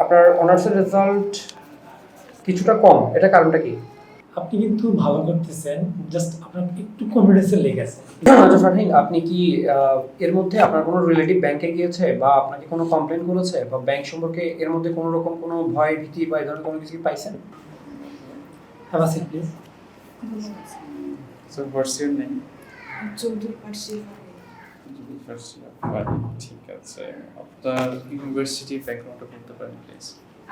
আপনার অনার্সের রেজাল্ট কিছুটা কম এটা কারণটা কি? আপনি কিন্তু ভালো করতেছেন জাস্ট আপনার একটু কনফিডেন্সের লেগেছে আচ্ছা ফারহিন আপনি কি এর মধ্যে আপনার কোনো রিলেটিভ ব্যাংকে গিয়েছে বা আপনাকে কোনো কমপ্লেন করেছে বা ব্যাংক সম্পর্কে এর মধ্যে কোনো রকম কোনো ভয় ভীতি বা এই ধরনের কোনো কিছু পাইছেন? Have a seat please So what's your name? Chowdhury Parsi ঠিক আছে আপনার ইউনিভার্সিটি ব্যাকগ্রাউন্ডটা বলতে পারেন প্লিজ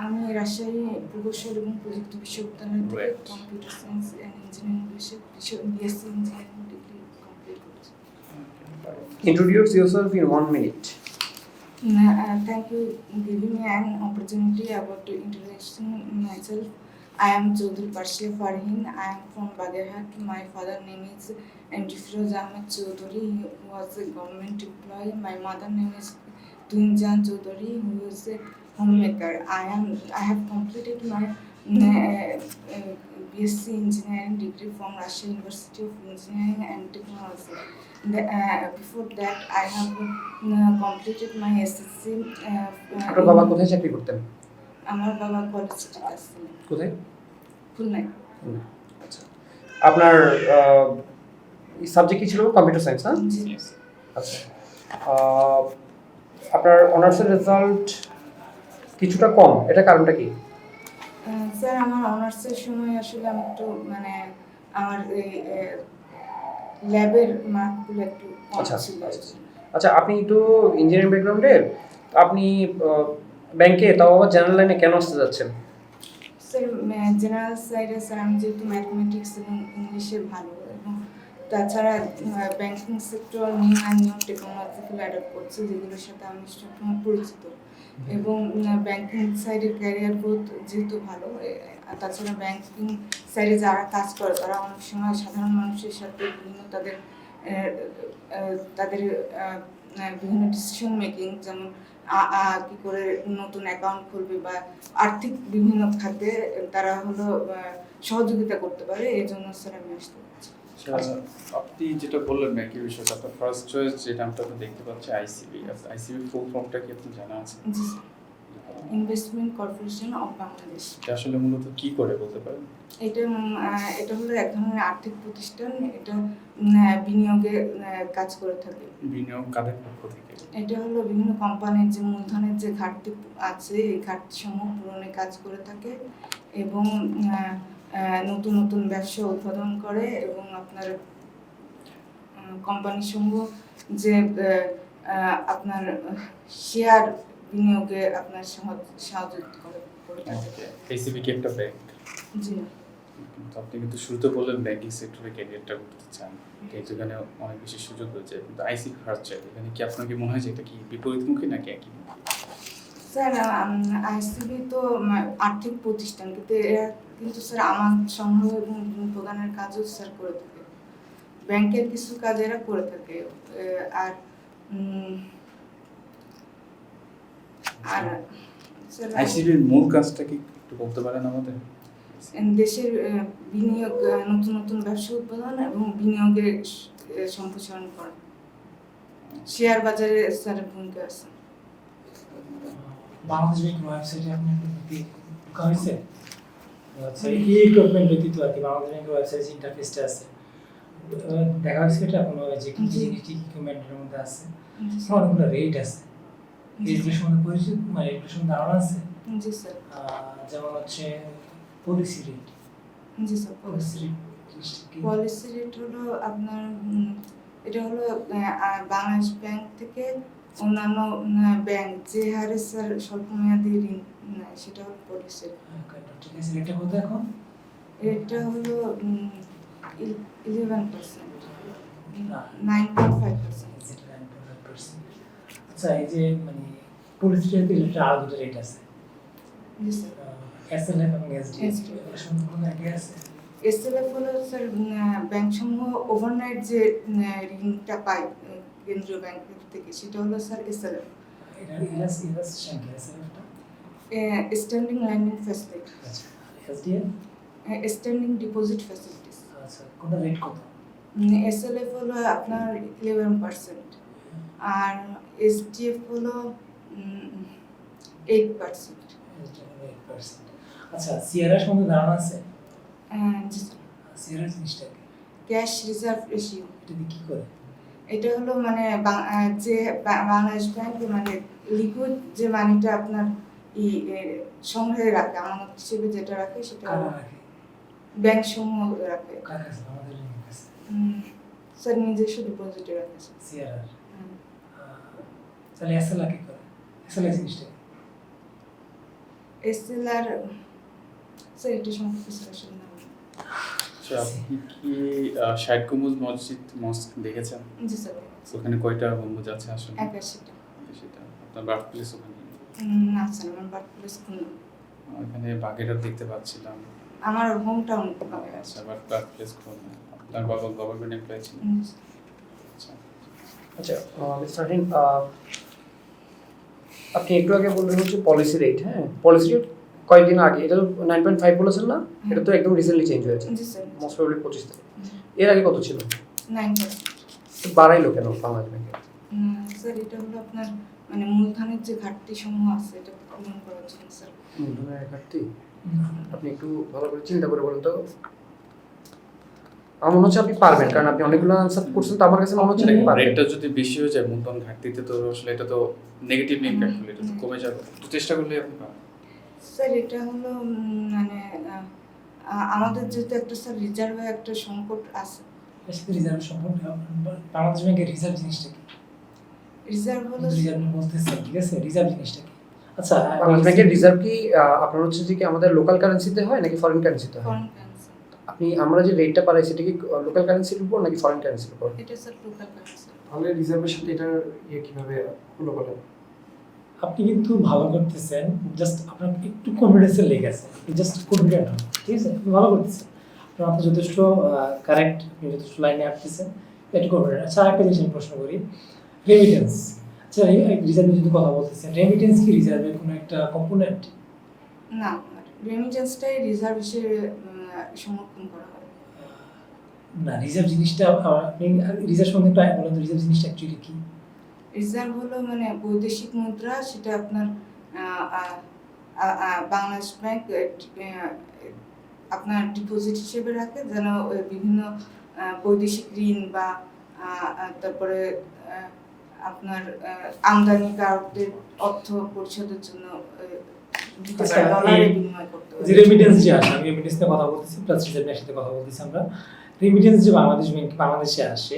আমি রাজশাহী প্রকৌশল এবং প্রযুক্তি বিশ্ববিদ্যালয় থেকে. কম্পিউটার সায়েন্স অ্যান্ড ইঞ্জিনিয়ারিং বিষয়ে বিএসসি ইঞ্জিনিয়ারিং ডিগ্রি কমপ্লিট করেছি introduce yourself in one minute Uh, thank you giving me an opportunity about introducing myself. I am Chaudhry Parshia Farhin. I am from Bagherhat. My father name is MD Firoz Ahmed Chaudhry. He was a government employee. My mother name is Tunjan Chaudhry, who is a homemaker. I am. I have completed my uh, uh, BSc Engineering degree from Russia University of Engineering and Technology. The, uh, before that, I have uh, completed my SSC. Uh, বাবা আমার বাবা college আসছিলেন কোথায়? খুলনায় আচ্ছা। আপনার subject কি ছিল? কম্পিউটার সায়েন্স না আচ্ছা। আপনার অনার্সের রেজাল্ট কিছুটা কম। এটা কারণটা কি? স্যার আমার অনার্সের সময় আসলে আমি একটু মানে আমার এই ল্যাবের মার্কগুলো একটু কম আচ্ছা, আচ্ছা। আচ্ছা আপনি তো ইঞ্জিনিয়ারিং ব্যাকগ্রাউন্ডের আপনি ব্যাংকে? তাও আবার জেনারেল লাইনে কেন আসতে যাচ্ছেন? স্যার জেনারেল সাইডে স্যার আমি যেহেতু ম্যাথমেটিক্স এবং ইংলিশে ভালো এবং তাছাড়া banking sector new and new টেকনোলজিগুলো adapt করছে যেগুলোর সাথে আমি সবসময় পরিচিত। এবং ব্যাংকিং সাইডের ক্যারিয়ার গ্রোথ যেহেতু ভালো তাছাড়া ব্যাংকিং সাইডে যারা কাজ করে তারা অনেক সময় সাধারণ মানুষের সাথে বিভিন্ন তাদের তাদের বিভিন্ন ডিসিশন মেকিং যেমন কি করে নতুন অ্যাকাউন্ট খুলবে বা আর্থিক বিভিন্ন খাতে তারা হলো সহযোগিতা করতে পারে এই জন্য স্যার আমি আসতে আচ্ছা আপনি যেটা বললেন ব্যাংকের বিষয়টা আপনার ফার্স্ট চয়েস যে নামটা আপনি দেখতে পাচ্ছি আইসিবি আইসিবি ফুল ফর্মটা কি আপনি জানা আছে ইনভেস্টমেন্ট কর্পোরেশন অফ বাংলাদেশ এটা আসলে মূলত কি করে বলতে পারেন? এটা এটা হলো এক ধরনের আর্থিক প্রতিষ্ঠান এটা বিনিয়োগে কাজ করে থাকে। বিনিয়োগ কাদের পক্ষ থেকে? এটা হলো বিভিন্ন কোম্পানির যে মূলধনের যে ঘাটতি আছে এই ঘাটতি সমূহ পূরণে কাজ করে থাকে এবং নতুন নতুন ব্যবসা উদ্বোধন করে এবং আপনার কোম্পানি সমূহ যে আপনার শেয়ার বিনিয়োগে আপনার সাহায্য করে করে কি একটা ব্যাংক জি। কিন্তু আপনি কিন্তু শুরুতে বললেন ব্যাংকিং সেক্টরে ক্যারিয়ারটা করতে চান। কিন্তু এখানে অনেক বেশি সুযোগ রয়েছে। কিন্তু আইসিবি ফার্স্ট চাই। এখানে কি আপনার কি মনে হয় যে এটা কি বিপরীতমুখী নাকি একই স্যার আইসিবি তো আর্থিক প্রতিষ্ঠান। কিন্তু কিন্তু স্যার আমার সংগ্রহ এবং প্রদানের কাজও স্যার করে থাকে। ব্যাংকের কিছু কাজ এরা করে থাকে। আর আর স্যার আইসিবির মূল কাজটা কি একটু বলতে পারেন আমাদের? দেশের বিনিয়োগ নতুন নতুন ব্যবসা উৎপাদন এবং বিনিয়োগের সম্প্রসারণ করা। শেয়ার বাজারে স্যারের ভূমিকা আছে। বাংলাদেশ ব্যাংকের ওয়েবসাইটে আপনি কি হয়েছে? আচ্ছা এই ইকুইপমেন্ট ব্যতীত আর কি বাংলাদেশ ব্যাংকের ওয়েবসাইট ইন্টারফেসটা আছে। দেখা হয়েছে এটা? কোনো যে কি জি। কি ইকুইপমেন্টের মধ্যে আছে? অনেকগুলো রেট আছে? রেটগুলোর সম্বন্ধে পরিচিত মানে রেটগুলোর সম্বন্ধে ধারণা আছে? জি স্যার। যেমন হচ্ছে পলিসি রেট জি sir policy rate policy rate হলো আপনার এটা হলো বাংলাদেশ ব্যাংক থেকে অন্যান্য ব্যাংক যে হারে স্যার স্বল্প মেয়াদি ঋণ নেয় সেটা হলো পলিসি ঠিক আছে রেটটা কত এখন? এটা হলো eleven percent nine point five percent এই যে মানে পলিসি রেট আরও দুটো রেট আছে। এসএলএফ এবং সম্বন্ধে কোনো আইডিয়া আছে। এসএলএফ হলো স্যার ব্যাংক সমূহ ওভারনাইট যে ঋণটা পায় কেন্দ্রীয় ব্যাংক থেকে সেটা হলো sir SLF standing lending facility SDF standing deposit facilities আচ্ছা কোনটা রেট কত? এসএলএফ হলো আপনার ইলেভেন পার্সেন্ট আর এসডিএফ হলো এইট পার্সেন্ট আচ্ছা সিয়ারা সম্বন্ধে ধারণা আছে? স্যার সিয়ারা জিনিসটা ক্যাশ রিজার্ভ রেশিও এটা কি করে? এটা হলো মানে যে বাংলাদেশ ব্যাংক মানে লিকুইড যে মানিটা আপনার ই সংগ্রহে রাখে আমানত হিসেবে যেটা রাখে সেটা ব্যাংক সমূহ রাখে। স্যার নিজস্ব ডিপোজিটে রাখে। তাহলে এসএলআ কি করে? এসএলআ জিনিসটা কি? এসএলআর স্যার এটা সম্পর্কে স্যার আসলে না আচ্ছা আপনি কি ষাট গম্বুজ মসজিদ মস্ক দেখেছেন? জি স্যার ওখানে কয়টা গম্বুজ আছে আসলে? একাশিটা। সেটা আপনার বার্থ প্লেস ওখানে উম, না স্যার আমার বার্থ প্লেস ওখানে বাগেরহাট দেখতে পাচ্ছিলাম। আমার হোম টাউন আচ্ছা বাট বার্থ প্লেস খুলনা আপনার বাবা গভর্নমেন্ট এমপ্লয় ছিলেন। আচ্ছা। আচ্ছা মিস্টার হিন আপনি একটু আগে বললেন হচ্ছে পলিসি রেট হ্যাঁ? পলিসি রেট কয়েকদিন আগে এটা তো নাইন পয়েন্ট ফাইভ বলেছেন না? এটা তো একদম রিসেন্টলি চেঞ্জ হয়েছে। মোস্ট প্রবলি পঁচিশ তারিখ। এর আগে কত ছিল? বাড়াইলো কেন বাংলাদেশ ব্যাংকে? স্যার এটা হলো আপনার মানে মূলধনের যে ঘাটতি সমূহ আছে এটা পূরণ করার জন্য স্যার মূলধনের ঘাটতি? আপনি একটু ভালো করে চিন্তা করে বলুন তো। আমার মনে হচ্ছে আপনি পারবেন কারণ আপনি অনেকগুলো আনসার করছেন তো আমার কাছে মনে হচ্ছে নাকি পারবেন? রেটটা যদি বেশি হয়ে যায় মূলধন ঘাটতিতে তো আসলে এটা তো নেগেটিভ ইম্প্যাক্ট হলে এটা তো কমে যাবে। একটু চেষ্টা করলে আপনি স্যার এটা হলো মানে আমাদের যেহেতু একটা স্যার রিজার্ভে একটা সংকট আছে। রিজার্ভ আপনার- বাংলাদেশ ব্যাংকের রিজার্ভ জিনিসটা কি? রিজার্ভ হলো রিজার্ভ বলতেছেন ঠিক আছে? রিজার্ভ জিনিসটা কি? আচ্ছা বাংলাদেশ ব্যাংকের রিজার্ভ কি আপনার হচ্ছে যে কি আমাদের লোকাল কারেন্সিতে হয় নাকি ফরেন কারেন্সিতে হয়? আপনি আমরা যে রেটটা পাই সেটা কি লোকাল কারেন্সির উপর নাকি ফরেন কারেন্সির উপর? এটা স্যার লোকাল কারেন্সি তাহলে রিজার্ভের সাথে এটার ইয়ে কীভাবে হলো বলেন আপনি কিন্তু ভালো করতেছেন জাস্ট আপনার একটু কনফিডেন্সের লেগেছে জাস্ট কনফিডেন্ট হন ঠিক আছে? আপনি ভালো করতেছেন। আপনার মাথা যথেষ্ট কারেক্ট আপনি যথেষ্ট লাইনে আসতেছেন একটু কনফিডেন্ট আচ্ছা আরেকটা জিনিস আমি প্রশ্ন করি। রেমিটেন্স আচ্ছা রিজার্ভের যদি কথা বলতেছেন রেমিটেন্স কি রিজার্ভের কোনো একটা কম্পোনেন্ট না রেমিটেন্সটাই রিজার্ভ হিসেবে সংরক্ষণ করা হয়। না রিজার্ভ জিনিসটা আপনি রিজার্ভ সম্বন্ধে একটু বলেন রিজার্ভ জিনিসটা অ্যাকচুয়ালি কি? রিজার্ভ হলো মানে বৈদেশিক মুদ্রা সেটা আপনার বাংলাদেশ ব্যাংক আপনার ডিপোজিট হিসেবে রাখে যেন বিভিন্ন বৈদেশিক ঋণ বা তারপরে আপনার আমদানিকারকদের অর্থ পরিশোধের জন্য যে রেমিটেন্স যে আসে আমি রেমিটেন্স নিয়ে কথা বলতেছি প্লাস রিজার্ভের সাথে কথা বলতেছি আমরা। রেমিটেন্স যে বাংলাদেশ ব্যাংক বাংলাদেশে আসে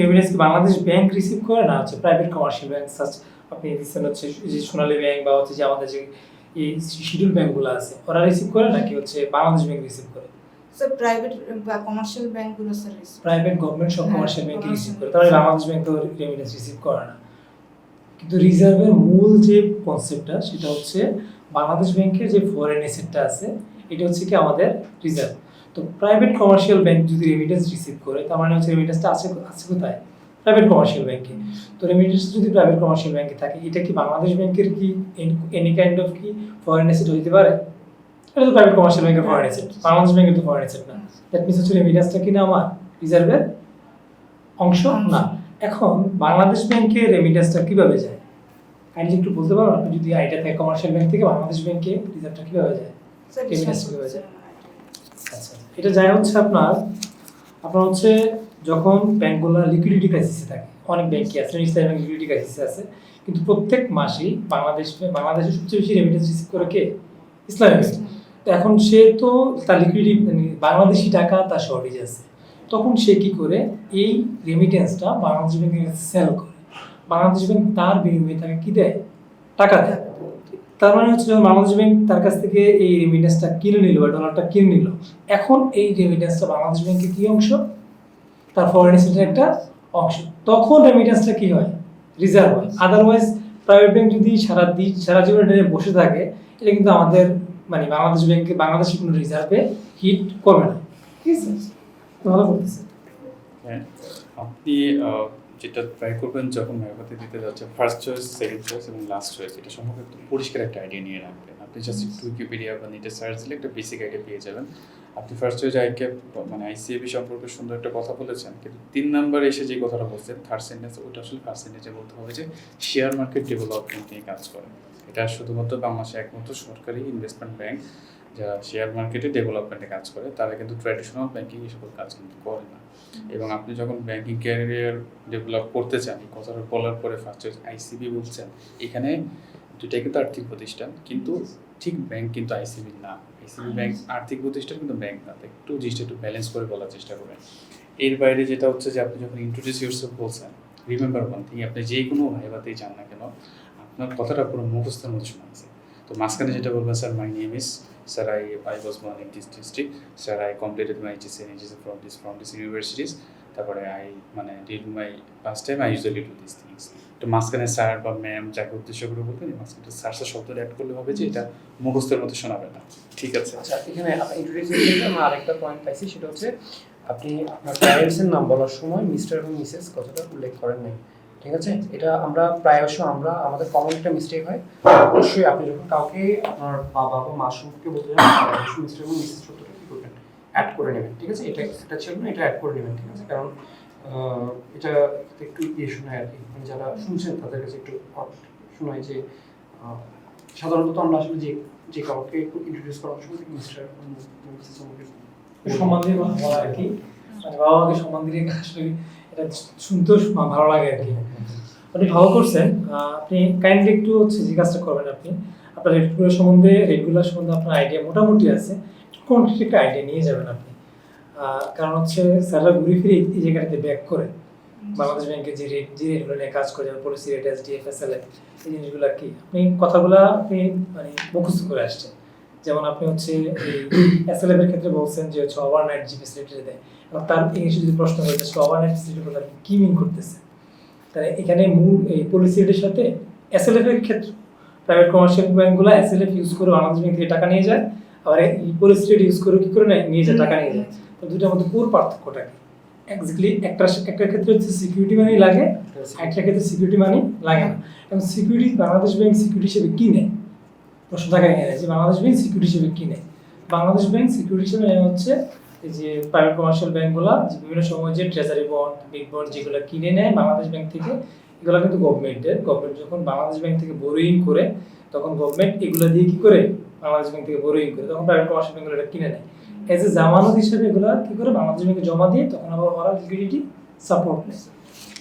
রেমিটেন্স কি বাংলাদেশ ব্যাংক রিসিভ করে না হচ্ছে প্রাইভেট কমার্শিয়াল ব্যাংক সাচ আপনি দিচ্ছেন হচ্ছে যে সোনালী ব্যাংক বা হচ্ছে যে আমাদের যে এই শিডিউল ব্যাংকগুলো আছে ওরা রিসিভ করে নাকি হচ্ছে বাংলাদেশ ব্যাংক রিসিভ করে? স্যার প্রাইভেট বা কমার্শিয়াল ব্যাংকগুলো স্যার প্রাইভেট গভর্নমেন্ট সব হ্যাঁ, কমার্শিয়াল ব্যাংক রিসিভ করে। তাহলে বাংলাদেশ ব্যাংক তো রেমিটেন্স রিসিভ করে না। কিন্তু রিজার্ভের মূল যে কনসেপ্টটা সেটা হচ্ছে বাংলাদেশ ব্যাংকের যে ফরেন এসেটটা আছে এটা হচ্ছে কি আমাদের রিজার্ভ তো প্রাইভেট কমার্শিয়াল ব্যাংক যদি রেমিটেন্স রিসিভ করে তার মানে হচ্ছে রেমিটেন্সটা আছে আছে কোথায়? প্রাইভেট কমার্শিয়াল ব্যাংকে তো রেমিটেন্স যদি প্রাইভেট কমার্শিয়াল ব্যাংকে থাকে এটা কি বাংলাদেশ ব্যাংকের কি এনি কাইন্ড অফ কি ফরেন এসেট হইতে পারে? এটা তো প্রাইভেট কমার্শিয়াল ব্যাংকের ফরেন এসেট বাংলাদেশ ব্যাংকের তো ফরেন এসেট না। দ্যাট মিনস হচ্ছে রেমিটেন্সটা কি না আমার? রিজার্ভের অংশ? না। এখন বাংলাদেশ ব্যাংকে রেমিটেন্সটা কীভাবে যায়? কাইন্ডলি একটু বলতে পারবেন আপনি যদি আইডিয়া থাকে কমার্শিয়াল ব্যাংক থেকে বাংলাদেশ ব্যাংকে রিজার্ভটা কীভাবে যায়? স্যার Remittance বিশ্বাস যায়? আচ্ছা এটা যায় হচ্ছে আপনার আপনার হচ্ছে যখন ব্যাংকগুলো লিকুইডিটি ক্রাইসিসে থাকে অনেক ব্যাংকই আছে ইসলামী ব্যাংক লিকুইডিটি ক্রাইসিসে আছে কিন্তু প্রত্যেক মাসেই বাংলাদেশ বাংলাদেশে সবচেয়ে বেশি রেমিটেন্স রিসিভ করে কে? ইসলামী ব্যাংক তো এখন সে তো তার লিকুইডিটি মানে বাংলাদেশি টাকা তার শর্টেজ আছে। তখন সে কি করে এই রেমিটেন্সটা বাংলাদেশ ব্যাংকের কাছে সেল করে। বাংলাদেশ ব্যাংক তার বিনিময়ে তাকে কি দেয়? টাকা দেয়। তার মানে হচ্ছে যখন বাংলাদেশ ব্যাংক তার কাছ থেকে এই রেমিটেন্সটা কিনে নিল বা ডলারটা কিনে নিল, এখন এই রেমিটেন্সটা বাংলাদেশ ব্যাংকের কি অংশ? তার ফরেন এক্সচেঞ্জের একটা অংশ। তখন রেমিটেন্সটা কি হয়? রিজার্ভ হয়। আদারওয়াইজ প্রাইভেট ব্যাংক যদি সারা দিন সারা জীবন এটা বসে থাকে, এটা কিন্তু আমাদের মানে বাংলাদেশ ব্যাংকে, বাংলাদেশি কোনো রিজার্ভে হিট করবে না। ঠিক আছে? ভালো করতেছে হ্যাঁ আপনি যেটা ট্রাই করবেন যখন মেরামতি দিতে যাচ্ছে ফার্স্ট চয়েস সেকেন্ড চয়েস এবং লাস্ট চয়েস এটা সম্পর্কে একটু পরিষ্কার একটা আইডিয়া নিয়ে রাখবেন। আপনি জাস্ট একটু উইকিপিডিয়া বা নেটে সার্চ দিলে একটা বেসিক আইডিয়া পেয়ে যাবেন। আপনি ফার্স্ট চয়েস আইকে মানে আইসিএবি সম্পর্কে সুন্দর একটা কথা বলেছেন কিন্তু তিন নাম্বার এসে যে কথাটা বলছেন থার্ড সেন্টেন্স ওটা আসলে ফার্স্ট সেন্টেন্সে বলতে হবে যে শেয়ার মার্কেট ডেভেলপমেন্ট নিয়ে কাজ করে। এটা শুধুমাত্র বাংলাদেশে একমাত্র সরকারি ইনভেস্টমেন্ট ব্যাংক যারা শেয়ার মার্কেটে ডেভেলপমেন্টে কাজ করে তারা কিন্তু ট্র্যাডিশনাল ব্যাংকিং এই সকল কাজ কিন্তু করে না। এবং আপনি যখন ব্যাংকিং ক্যারিয়ার ডেভেলপ করতে চান এই কথাটা বলার পরে ফার্স্ট আইসিবি বলছেন এখানে দুইটাই কিন্তু আর্থিক প্রতিষ্ঠান কিন্তু ঠিক ব্যাংক কিন্তু আইসিবি না। আইসিবি ব্যাংক আর্থিক প্রতিষ্ঠান কিন্তু ব্যাংক না। একটু জিনিসটা একটু ব্যালেন্স করে বলার চেষ্টা করেন এর বাইরে যেটা হচ্ছে যে আপনি যখন ইন্ট্রোডিউস ইউরসেলফ বলছেন রিমেম্বার ওয়ান থিং আপনি যে কোনো ভাইবাতেই যান না কেন আপনার কথাটা পুরো মুখস্থের মধ্যে শোনা আছে তো মাঝখানে যেটা বলবেন sir my name is sir I I was born in this district. Sir I completed my HS and HS from this from this universities তারপরে আই মানে did my first time I usually do this things তো মাঝখানে sir বা ma'am যাকে উদ্দেশ্য করে বলবেন এই মাঝখানে স্যার স্যার শব্দটা অ্যাড করলে হবে যে এটা মুখস্থের মধ্যে শোনাবে না। ঠিক আছে? আচ্ছা এখানে ইন্ট্রোডিউস আরেকটা পয়েন্ট পাইছি, সেটা হচ্ছে আপনি আপনার প্যারেন্টসের নাম বলার সময় মিস্টার এবং মিসেস কথাটা উল্লেখ করেন নাই। ঠিক আছে? এটা আমরা প্রায়শ আমরা, আমাদের কমন একটা মিস্টেক হয়। অবশ্যই আপনি যখন কাউকে আপনার বাবা বা মা সম্পর্কে বলতে যান অবশ্যই মিস্টার এবং মিসেস শব্দটা কি করবেন? অ্যাড করে নেবেন, ঠিক আছে? এটা এটা ছিল না, এটা অ্যাড করে নেবেন, ঠিক আছে? কারণ এটা একটু ইয়ে শোনায় আর কি। মানে যারা শুনছেন, তাদের কাছে একটু শোনায় যে সাধারণত আমরা আসলে যে যে কাউকে ইন্ট্রোডিউস করার সময় মিস্টার সম্মান দিয়ে বলা আর কি। মানে বাবা মাকে সম্মান দিলে আসলে এটা শুনতেও ভালো লাগে আর কি। আপনি ভালো করছেন। আপনি কাইন্ডলি একটু হচ্ছে যে কাজটা করবেন আপনি। আপনার রেটগুলো সম্বন্ধে রেটগুলো সম্বন্ধে আপনার আইডিয়া মোটামুটি আছে। কোয়ান্টিটি একটা আইডিয়া নিয়ে যাবেন আপনি। কারণ হচ্ছে স্যাররা ঘুরে ফিরে এই- জায়গাটাতে ব্যাক করে। বাংলাদেশ ব্যাংকে যে রেট যে রেটগুলো নিয়ে কাজ করে, যেমন পলিসি রেট এস এল এই জিনিসগুলো কি। আপনি কথাগুলো আপনি মানে মুখস্থ করে আসছেন। যেমন আপনি হচ্ছে এস এর ক্ষেত্রে বলছেন যে হচ্ছে ওভারনাইট জি ফেসিলিটি দেয়। এবং তার ইংলিশে যদি প্রশ্ন করে যে ওভারনাইট ফেসিলিটি বলতে আপনি কি মিন করতেছে তাহলে এখানে মূল এই পলিসি রেটের সাথে এস এল এর ক্ষেত্রে প্রাইভেট কমার্শিয়াল ব্যাংকগুলো এস এল এফ ইউজ করে বাংলাদেশ ব্যাংক থেকে টাকা নিয়ে যায়, আবার এই পলিসি রেট ইউজ করে কি করে নেয়? নিয়ে যায়, টাকা নিয়ে যায়। তো দুটার মধ্যে পুরো পার্থক্যটা কি? এক্স্যাক্টলি একটা একটা ক্ষেত্রে হচ্ছে সিকিউরিটি মানি লাগে একটা ক্ষেত্রে সিকিউরিটি মানি লাগে না। এবং সিকিউরিটি বাংলাদেশ ব্যাংক সিকিউরিটি হিসেবে কি নেয়? থাকা এখানে যে বাংলাদেশ ব্যাংক সিকিউরিটি হিসেবে কি নেয় বাংলাদেশ ব্যাংক সিকিউরিটি হিসেবে হচ্ছে যে প্রাইভেট কমার্শিয়াল ব্যাংকগুলো বিভিন্ন সময় যে ট্রেজারি বন্ড বিগ বন্ড যেগুলো কিনে নেয় বাংলাদেশ ব্যাংক থেকে, এগুলো কিন্তু গভর্নমেন্টের গভর্নমেন্ট যখন বাংলাদেশ ব্যাংক থেকে বোরোইং করে, তখন গভর্নমেন্ট এগুলো দিয়ে কি করে? বাংলাদেশ ব্যাংক থেকে বোরোইং করে। তখন প্রাইভেট কমার্শিয়াল ব্যাংকগুলো এটা কিনে নেয়। এজ এ জামানত হিসেবে এগুলো কি করে? বাংলাদেশ ব্যাংকে জমা দিয়ে তখন আবার ওরা লিকুইডিটি সাপোর্ট নেয়।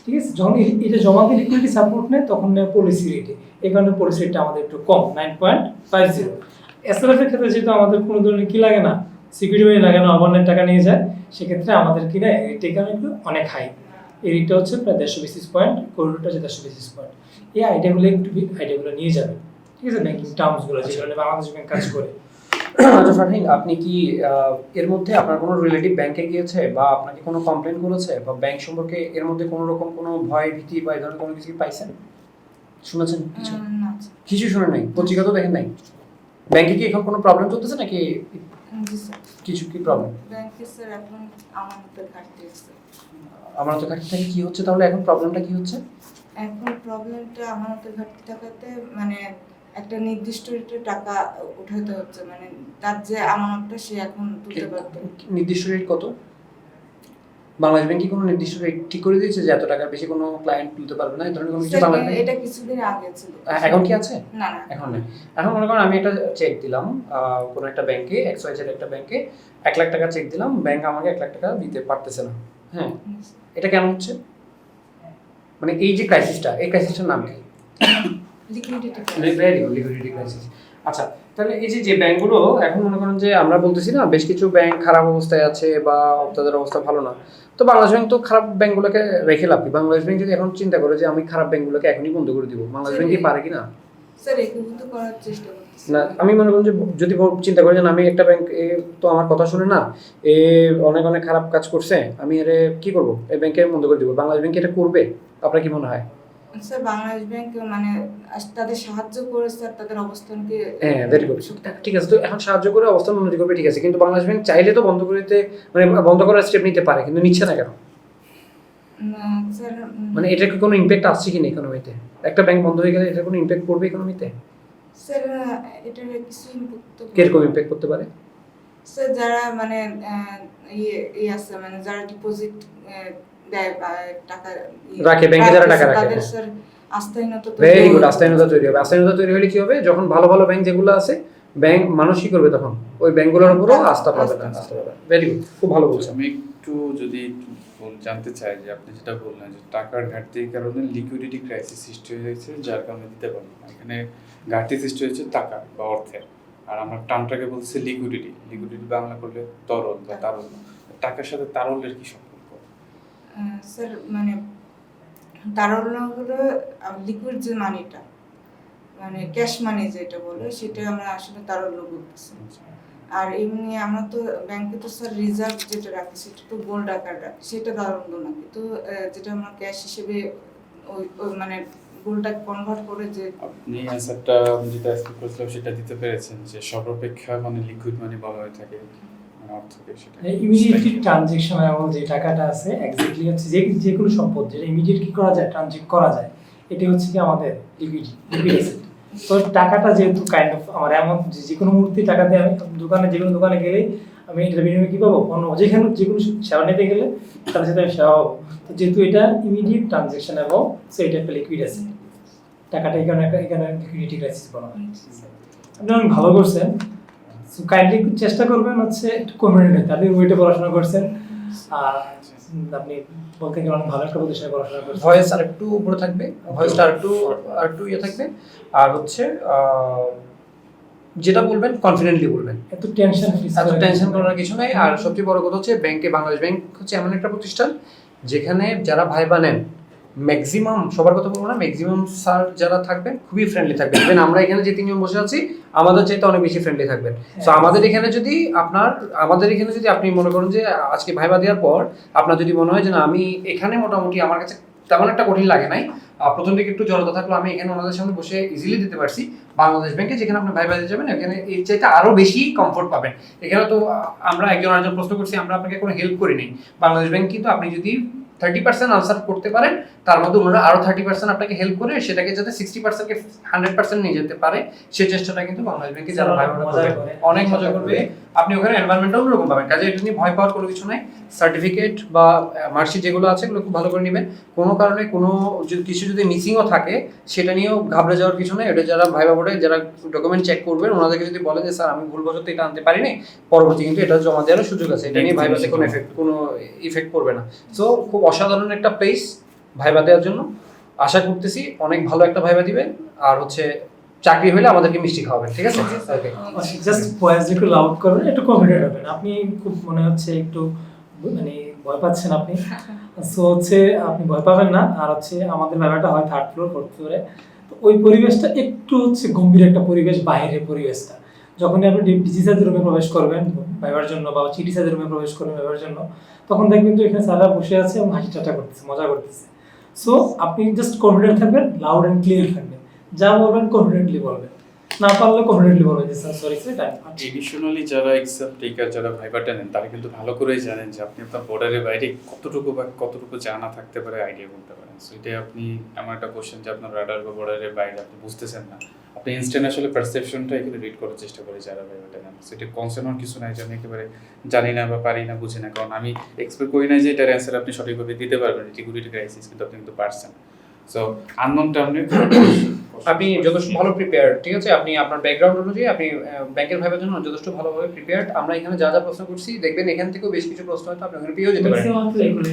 ঠিক আছে? যখন এটা জমা দিয়ে লিকুইডিটি সাপোর্ট নেয়, তখন নেয় পলিসি রেটে এই কারণে পলিসি রেটটা আমাদের একটু কম nine point five zero SLF এর ক্ষেত্রে যেহেতু আমাদের কোনো ধরনের কি লাগে না সিকিউরিটি মানি লাগে না ওভারনাইট টাকা নিয়ে যায়, সেক্ষেত্রে আমাদের কি না রেট এখানে একটু অনেক হাই এই রেটটা হচ্ছে প্রায় দেড়শো বেসিস পয়েন্ট করিডোরটা হচ্ছে দেড়শো বেসিস পয়েন্ট এই আইডিয়াগুলো একটু আইডিয়াগুলো নিয়ে যাবেন ঠিক আছে? ব্যাংকিং টার্মসগুলো যে কারণে বাংলাদেশ ব্যাংক কাজ করে। আচ্ছা আপনি কি এর মধ্যে আপনার কোনো রিলেটিভ ব্যাংকে গিয়েছে বা আপনাকে কোনো কমপ্লেন করেছে বা ব্যাংক সম্পর্কে এর মধ্যে কোনো রকম কোনো ভয় ভীতি বা এই ধরনের কোনো কিছু পাইছেন? শুনেছেন কিছু? কিছু শুনে নাই? পত্রিকা তো দেখেন নাই? ব্যাংকে কি এখন কোনো প্রবলেম চলতেছে নাকি? কিছু কি প্রবলেম ব্যাংকে স্যার এখন আমানতের থেকে কি হচ্ছে? তাহলে এখন প্রবলেমটা কি হচ্ছে? এখন প্রবলেমটা আমানতের ঘাটতি থাকাতে মানে একটা নির্দিষ্ট রেটে টাকা উঠাতে হচ্ছে। মানে তার যে আমানতটা সে এখন তুলতে পারতো নির্দিষ্ট রেট কত? বাংলাদেশ ব্যাংক কি কোনো নির্দিষ্ট রেট ঠিক করে দিয়েছে যে এত টাকার বেশি কোনো ক্লায়েন্ট তুলতে পারবে না? এই ধরনের কোনো কিছু বাংলাদেশ ব্যাংক এটা কিছুদিন আগে ছিল। এখন কি আছে? না না। এখন নেই। এখন মনে করেন আমি একটা চেক দিলাম কোনো একটা ব্যাংকে এক্স ওয়াই একটা ব্যাংকে এক লাখ টাকা চেক দিলাম ব্যাংক আমাকে এক লাখ টাকা দিতে পারতেছে না। হ্যাঁ এটা কেন হচ্ছে? মানে এই যে ক্রাইসিসটা এই ক্রাইসিসটার নাম কি? ভেরি গুড লিকুইডিটি ক্রাইসিস আচ্ছা তাহলে এই যে যে ব্যাংকগুলো এখন মনে করেন যে আমরা বলতেছি না বেশ কিছু ব্যাংক খারাপ অবস্থায় আছে বা তাদের অবস্থা ভালো না। তো বাংলাদেশ ব্যাংক তো খারাপ ব্যাংকগুলোকে রেখে লাভ কি বাংলাদেশ ব্যাংক যদি এখন চিন্তা করে যে আমি খারাপ ব্যাংকগুলোকে এখনই বন্ধ করে দিব বাংলাদেশ ব্যাংক কি পারে কি না স্যার একীভূত করার চেষ্টা করতেছি। না আমি মনে করি যে যদি চিন্তা করি যে আমি একটা ব্যাংক এ তো আমার কথা শুনে না এ অনেক অনেক খারাপ কাজ করছে আমি এর কি করব? এই ব্যাংকে বন্ধ করে দিব। বাংলাদেশ ব্যাংক এটা করবে? আপনার কি মনে হয়? স্যার বাংলাদেশ ব্যাংক মানে তাদের সাহায্য করে স্যার তাদের অবস্থানকে হ্যাঁ ভেরি গুড ঠিক আছে তো এখন সাহায্য করে অবস্থান উন্নতি করবে ঠিক আছে কিন্তু বাংলাদেশ ব্যাংক চাইলে তো বন্ধ করতে মানে বন্ধ করার স্টেপ নিতে পারে কিন্তু নিচ্ছে না কেন? স্যার মানে এটার কি কোনো ইম্প্যাক্ট আসছে কি না ইকোনমিতে একটা ব্যাংক বন্ধ হয়ে গেলে এটার কোনো ইম্প্যাক্ট পড়বে ইকোনমিতে স্যার এটার কিছু কীরকম ইম্প্যাক্ট করতে পারে? স্যার যারা মানে ইয়ে ইয়ে আছে মানে যারা ডিপোজিট দেয় বা টাকা রাখে, ব্যাংকে যারা টাকা রাখে, তাদের হ্যাঁ। স্যার আস্থাহীনতা ভেরি গুড আস্থাহীনতা তৈরি হবে। আস্থাহীনতা তৈরি হলে কি হবে? যখন ভালো ভালো ব্যাংক যেগুলো আছে ব্যাংক মানুষ কি করবে তখন। ওই ব্যাংকগুলোর উপরও আস্থা পাবে না আস্থা পাবে। ভেরি গুড খুব ভালো বলছেন। আমি একটু যদি জানতে চাই যে আপনি যেটা বললেন যে টাকার ঘাটতির কারণে লিকুইডিটি ক্রাইসিস সৃষ্টি হয়েছে যার কারণে দিতে পারব না। এখানে ঘাটতি সৃষ্টি হয়েছে টাকা বা অর্থের। আর আমরা টার্মটাকে বলছি লিকুইডিটি লিকুইডিটি বাংলা করলে তরল বা তারল্য। টাকার সাথে তারল্যের কি সম্পর্ক? স্যার মানে তারল্য হলো লিকুইড যে মানিটা মানে ক্যাশ মানি যেটা বলে, সেটা আমরা আসলে তারল্য বলতেছি। আর এমনি আমরা তো ব্যাংকে তো স্যার রিজার্ভ যেটা রাখি, সেটা তো গোল্ড আকার রাখি, সেটা তারল্য না। কিন্তু যেটা আমরা ক্যাশ হিসেবে ওই মানে গোল্ডটা কনভার্ট করে যে আপনি অ্যান্সারটা যেটা করেছিলাম সেটা দিতে পেরেছেন যে সর্বাপেক্ষা মানে লিকুইড মানি বলা হয়ে থাকে। ইমিডিয়েটলি ট্রানজেকশন এবং যে টাকাটা আছে এক্স্যাক্টলি হচ্ছে যে যে কোনো সম্পদ, যেটা ইমিডিয়েট কি করা যায় ট্রানজেক্ট করা যায় এটা হচ্ছে কি আমাদের লিকুইড অ্যাসেট তো টাকাটা যেহেতু কাইন্ড অফ আমার এমন যে কোনো মুহূর্তে টাকা দিয়ে আমি দোকানে যে কোনো দোকানে গেলেই আমি এটার বিনিময়ে কী পাবো? অন্য যেখানে যে কোনো সেবা নিতে গেলে তার সাথে আমি সেবা পাবো। তো যেহেতু এটা ইমিডিয়েট ট্রানজেকশন এবং সো এটা একটা লিকুইড অ্যাসেট টাকাটা এখানে একটা এখানে লিকুইডিটি ক্রাইসিস বলা হয়। আপনি অনেক ভালো করছেন। সো কাইন্ডলি একটু চেষ্টা করবেন হচ্ছে একটু কমিউনিটি আপনি ওইটা পড়াশোনা করছেন। আর আপনি বলতে গেলে অনেক ভালো একটা প্রতিষ্ঠানে পড়াশোনা করছেন। ভয়েস আর একটু উপরে থাকবে। ভয়েসটা আর একটু আর একটু ইয়ে থাকবে। আর হচ্ছে যেটা বলবেন কনফিডেন্টলি বলবেন। এত টেনশন এত টেনশন করার কিছু নাই। আর সবচেয়ে বড় কথা হচ্ছে ব্যাংকে বাংলাদেশ ব্যাংক হচ্ছে এমন একটা প্রতিষ্ঠান যেখানে যারা ভাইবা নেন ম্যাক্সিমাম সবার কথা বলব না ম্যাক্সিমাম স্যার যারা থাকবেন খুবই ফ্রেন্ডলি থাকবেন। Even আমরা এখানে যে তিনজন বসে আছি আমাদের চাইতে অনেক বেশি ফ্রেন্ডলি থাকবেন। তো আমাদের এখানে যদি আপনার আমাদের এখানে যদি আপনি মনে করেন যে আজকে ভাইবা দেওয়ার পর আপনার যদি মনে হয় যে না আমি এখানে মোটামুটি আমার কাছে তেমন একটা কঠিন লাগে নাই প্রথম দিকে একটু জড়তা থাকল আমি এখানে ওনাদের সামনে বসে ইজিলি দিতে পারছি। বাংলাদেশ ব্যাংকে যেখানে আপনি ভাইবা দিতে যাবেন এখানে এর চাইতে আরও বেশি কমফোর্ট পাবেন। এখানে তো আমরা একজন আরেকজন প্রশ্ন করছি আমরা আপনাকে কোনো হেল্প করিনি বাংলাদেশ ব্যাংক কিন্তু আপনি যদি থার্টি পার্সেন্ট আনসার করতে পারেন তার মধ্যে ওনারা আরও থার্টি পার্সেন্ট আপনাকে হেল্প করে সেটাকে যাতে সিক্সটি পার্সেন্টকে হান্ড্রেড পার্সেন্ট নিয়ে যেতে পারে সেই চেষ্টাটা কিন্তু বাংলাদেশ ব্যাংকে যারা ভাই করবে, অনেক মজা করবে। আপনি ওখানে এনভায়রনমেন্টটা অন্যরকম পাবেন। কাজে এটা নিয়ে ভয় পাওয়ার কোনো কিছু নাই। সার্টিফিকেট বা মার্কশিট যেগুলো আছে এগুলো খুব ভালো করে নেবেন। কোনো কারণে কোনো কিছু যদি মিসিংও থাকে সেটা নিয়েও ঘাবড়ে যাওয়ার কিছু নেই। এটা যারা ভাই বোর্ডে যারা ডকুমেন্ট চেক করবেন ওনাদেরকে যদি বলে যে স্যার আমি ভুলবশত এটা আনতে পারিনি পরবর্তী কিন্তু এটা জমা দেওয়ার সুযোগ আছে। এটা নিয়ে ভাইবাতে কোনো এফেক্ট কোনো ইফেক্ট পড়বে না। সো খুব অসাধারণ একটা প্লেস ভাইবা দেওয়ার জন্য। আশা করতেছি অনেক ভালো একটা ভাইবা দিবেন আর হচ্ছে চাকরি হলে আমাদেরকে মিষ্টি খাওয়াবেন ঠিক আছে? ওকে জাস্ট ভয়েস একটু লাউড করবেন একটু কনফিডেন্ট হবেন আপনি খুব মনে হচ্ছে একটু মানে ভয় পাচ্ছেন আপনি। সো হচ্ছে আপনি ভয় পাবেন না। আর হচ্ছে আমাদের ব্যাপারটা হয় থার্ড ফ্লোর ফোর্থ ফ্লোরে তো ওই পরিবেশটা একটু হচ্ছে গম্ভীর একটা পরিবেশ বাইরের পরিবেশটা। যখনই আপনি ডিজিসাইজ রুমে প্রবেশ করবেন ভাইবার জন্য বা চিটি সাইজের রুমে প্রবেশ করবেন ভাইবার জন্য তখন দেখবেন তো এখানে স্যাররা বসে আছে এবং হাসি ঠাট্টা করতেছে মজা করতেছে। সো আপনি জাস্ট কনফিডেন্ট থাকবেন লাউড অ্যান্ড ক্লিয়ার থাকবেন। যা বলবেন কনফিডেন্টলি বলবেন। না পারলে কনফিডেন্টলি বলবেন যে sir sorry sir time additionally যারা এক্সাম টেকার যারা ভাইবাটা নেন, তারা কিন্তু ভালো করেই জানেন যে আপনি আপনার বর্ডারের বাইরে কতটুকু বা কতটুকু জানা থাকতে পারে আইডিয়া করতে পারেন। সো এটাই আপনি এমন একটা কোশ্চেন যে আপনার রাডার বা বর্ডারের বাইরে আপনি বুঝতেছেন না। আপনি ইনস্ট্যান্ট আসলে পারসেপশনটা এখানে রিড করার চেষ্টা করি যারা ভাইবাটা নেন। সো এটা কনসার্ন কিছু নাই যে আমি একেবারে জানি না বা পারি না, বুঝি না। কারণ আমি এক্সপেক্ট করি না যে এটার অ্যান্সার আপনি সঠিকভাবে দিতে পারবেন। টিকুরিটি ক্রাইসিস কিন্তু আপনি কিন্তু পারছেন। সো আননোনটা আপনি আপনি যথেষ্ট ভালো প্রিপেয়ার ঠিক আছে? আপনি আপনার ব্যাকগ্রাউন্ড অনুযায়ী আপনি ব্যাংকের ভাইবার জন্য যথেষ্ট ভালোভাবে প্রিপেয়ার্ড আমরা এখানে যা যা প্রশ্ন করছি দেখবেন এখান থেকেও বেশ কিছু প্রশ্ন হয়তো আপনি ওখানে পেয়েও যেতে পারেন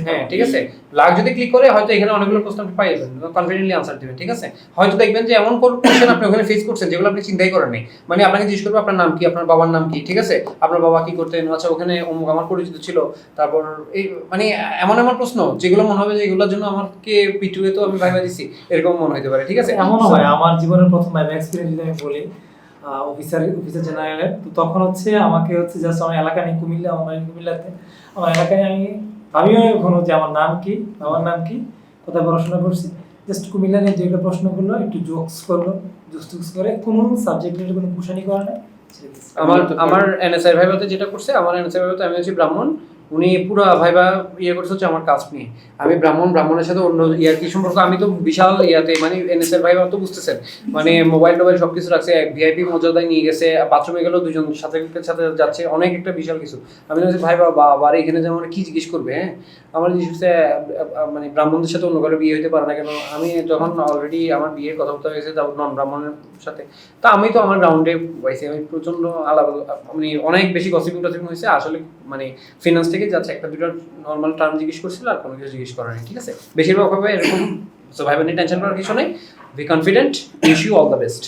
হ্যাঁ ঠিক আছে? লাখ যদি ক্লিক করে হয়তো এখানে অনেকগুলো প্রশ্ন আপনি পাই যাবেন। কনফিডেন্টলি আনসার দিবেন ঠিক আছে? হয়তো দেখবেন যে এমন কোন কোশ্চেন আপনি ওখানে ফেস করছেন যেগুলো আপনি চিন্তাই করেন নাই। মানে আপনাকে জিজ্ঞেস করব আপনার নাম কি? আপনার বাবার নাম কি? ঠিক আছে? আপনার বাবা কি করতেন? আচ্ছা ওখানে অমুক আমার পরিচিত ছিল। তারপর এই মানে এমন এমন প্রশ্ন যেগুলো মনে হবে যে এগুলোর জন্য আমাকে পিটুয়ে তো আমি ভাইবা দিছি। এরকম মনে হতে পারে ঠিক আছে? এমনও হয় আমার জীবনের প্রথম ভাইবা এক্সপিরিয়েন্স যদি আমি বলি অফিসার অফিসার জেনারেলের তো তখন হচ্ছে আমাকে হচ্ছে জাস্ট আমার এলাকা নেই কুমিল্লা, আমার কুমিল্লাতে। আমার এলাকায় আমি, আমিও এখনও যে আমার নাম কি, আমার নাম কি, কোথায় পড়াশোনা করছি জাস্ট কুমিল্লা নিয়ে যেগুলো প্রশ্ন করল, একটু জোকস করল জোকস টুকস করে, কোনো সাবজেক্টের কোনো কুশানি করে না আমার আমার এনএসআই ভাইভাতে যেটা করছে, আমার এনএসআই ভাইভাতে আমি হচ্ছি ব্রাহ্মণ উনি পুরো ভাইবা ইয়ে করছে হচ্ছে আমার কাজ নিয়ে। আমি ব্রাহ্মণ, ব্রাহ্মণের সাথে অন্য ইয়ার কি সম্পর্ক? আমি তো বিশাল ইয়াতে মানে এনএসএর ভাইবা তো বুঝতেছেন। মানে মোবাইল টোবাইল সব কিছু রাখছে ভিআইপি মর্যাদায় নিয়ে গেছে বাথরুমে গেলেও দুজন সাথে সাথে যাচ্ছে, অনেক একটা বিশাল কিছু। আমি বলছি, ভাইবা, বাবা বাবার এখানে যেমন কি জিজ্ঞেস করবে হ্যাঁ? আমার জিনিস হচ্ছে মানে ব্রাহ্মণদের সাথে অন্য কারও বিয়ে হতে পারে না কেন? আমি যখন অলরেডি আমার বিয়ের কথাবার্তা হয়েছে তারপর নন ব্রাহ্মণের সাথে। তা আমি তো আমার গ্রাউন্ডে পাইছি আমি প্রচণ্ড আলাদা মানে অনেক বেশি গসিপিং টসিপিং হয়েছে, আসলে মানে ফিনান্স থেকে যাচ্ছে একটা দুটো নর্মাল টার্ম জিজ্ঞেস করছিল আর কোনো কিছু জিজ্ঞেস করা নেই ঠিক আছে? বেশিরভাগ ভাবে এরকম সো ভাই বোনের টেনশন করার কিছু নেই। Be confident wish you all the best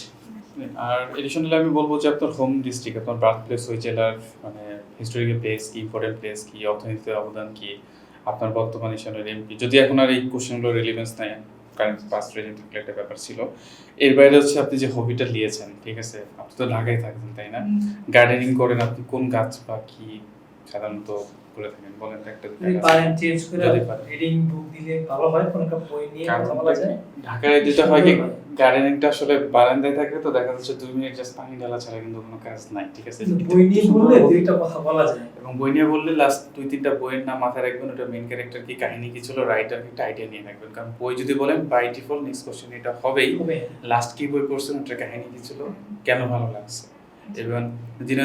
R additionally আমি বলব যে আপনার হোম ডিস্ট্রিক্ট আপনার বার্থ প্লেস ওই জেলার মানে হিস্টোরিক্যাল প্লেস কি ইম্পর্টেন্ট প্লেস কি অর্থনীতিতে অবদান কি আপনার বর্তমান ইশনের এমপি যদি এখন আর এই কোশ্চেনগুলো রিলিভেন্স নাই কারেন্ট পাস্ট রেজেন্ট থাকলে একটা ব্যাপার ছিল। এর বাইরে হচ্ছে আপনি যে হবিটা নিয়েছেন ঠিক আছে? আপনি তো ঢাকায় থাকবেন তাই না? গার্ডেনিং করেন আপনি কোন গাছ বা কি সাধারণত করে থাকেন বলেন একটা যদি পারেন চেঞ্জ করে যদি পারেন। রিডিং বুক দিলে ভালো হয় কোনো একটা বই নিয়ে কারণ কথা বলা যায়? ঢাকায় যেটা হয় কি? গার্ডেনিংটা আসলে বারান্দায় থাকলে তো দেখা যাচ্ছে দুই মিনিট জাস্ট পানি ঢালা ছাড়া কিন্তু কোনো কাজ নাই ঠিক আছে? বই নিয়ে বললে দুইটা কথা বলা যায়। এবং বই নিয়ে বললে লাস্ট দুই তিনটা বইয়ের নাম মাথায় রাখবেন ওটা মেন ক্যারেক্টার কি কাহিনী কি ছিল রাইটার একটা আইডিয়া নিয়ে রাখবেন। কারণ বই যদি বলেন বাই ডিফল্ট নেক্সট কোশ্চেন এটা হবেই। লাস্ট কি বই পড়ছেন ওটার কাহিনী কি ছিল কেন ভালো লাগছে? এবং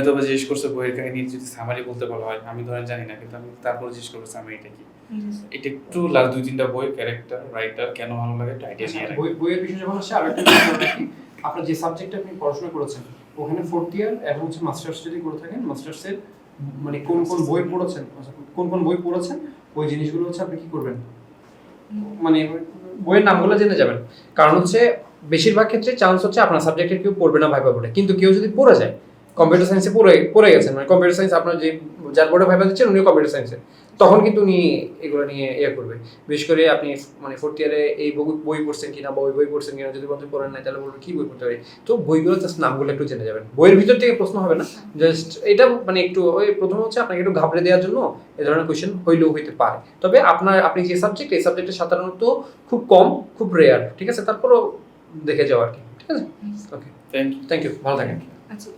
বা জিজ্ঞেস করছে বইয়ের কাহিনী যদি সামারি বলতে বলা হয় আমি ধরেন জানি না কিন্তু আমি তারপর জিজ্ঞেস করব সামারিটা কি? এটা একটু লাস্ট দুই তিনটা বই ক্যারেক্টার রাইটার কেন ভালো লাগে একটা আইডিয়া নিয়ে বই- বইয়ের বিষয়ে যখন কি, আপনার যে সাবজেক্টে আপনি পড়াশোনা করেছেন ওখানে ফোর্থ ইয়ার এবং হচ্ছে মাস্টার্স যদি করে থাকেন মাস্টার্সের মানে কোন কোন বই পড়েছেন আচ্ছা, কোন কোন বই পড়েছেন ওই জিনিসগুলো হচ্ছে আপনি কি করবেন? মানে বইয়ের নামগুলো জেনে যাবেন। কারণ হচ্ছে বেশিরভাগ ক্ষেত্রে চান্স হচ্ছে আপনার সাবজেক্টের কেউ পড়বে না ভাইবা বোর্ডে কিন্তু কেউ যদি পড়ে যায় কম্পিউটার সায়েন্সে পড়ে পড়ে গেছেন মানে কম্পিউটার সায়েন্স আপনার যে যার বোর্ডে ভাইবা দিচ্ছেন, উনিও কম্পিউটার সায়েন্সে তখন কিন্তু উনি এগুলো নিয়ে ইয়ে করবে। বিশেষ করে আপনি মানে ফোর্থ ইয়ারে এই বই পড়ছেন কিনা বা ওই বই পড়ছেন কিনা, যদি বলতে পড়েন নাই, তাহলে বলবে, কি বই পড়তে পারি? তো বইগুলো জাস্ট নামগুলো একটু জেনে যাবেন। বইয়ের ভিতর থেকে প্রশ্ন হবে না। জাস্ট এটা মানে একটু, ওই প্রথম হচ্ছে আপনাকে একটু ঘাবড়ে দেওয়ার জন্য এ ধরনের কোয়েশ্চেন হইলেও হইতে পারে। তবে আপনার, আপনি যে সাবজেক্ট এই সাবজেক্টে সাধারণত খুব কম, খুব রেয়ার ঠিক আছে? তারপরও দেখে যাও আর কি। ঠিক আছে? Okay thank you thank you ভালো থাকেন। আচ্ছা